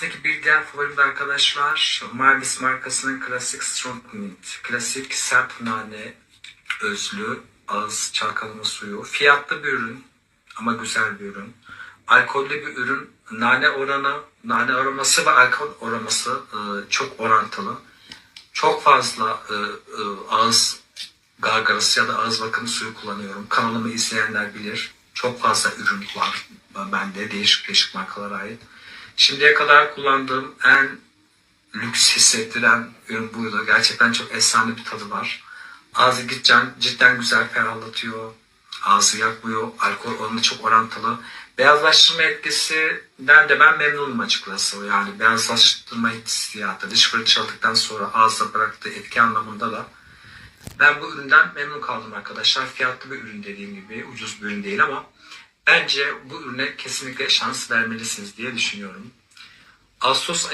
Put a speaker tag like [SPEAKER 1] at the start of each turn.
[SPEAKER 1] Peki bir diğer favorim de arkadaşlar Marvis markasının klasik strong mint. Klasik sert nane özlü ağız çalkalama suyu. Fiyatlı bir ürün ama güzel bir ürün. Alkollü bir ürün. Nane oranı, nane aroması ve alkol aroması e, çok orantılı. Çok fazla e, e, ağız gargarası ya da ağız bakım suyu kullanıyorum. Kanalımı izleyenler bilir. Çok fazla ürün var bende değişik değişik markalara ait. Şimdiye kadar kullandığım en lüks hissettiren ürün buydu. Gerçekten çok efsane bir tadı var. Ağzı cidden, cidden güzel ferahlatıyor. Ağzı yakmıyor. Alkol oranı çok orantılı. Beyazlaştırma etkisinden de ben memnunum açıkçası. Yani beyazlaştırma hissiyatı, diş fırçaladıktan sonra ağızda bıraktığı etki anlamında da ben bu üründen memnun kaldım arkadaşlar. Fiyatlı bir ürün dediğim gibi ucuz bir ürün değil ama bence bu ürüne kesinlikle şans vermelisiniz diye düşünüyorum. Ağustos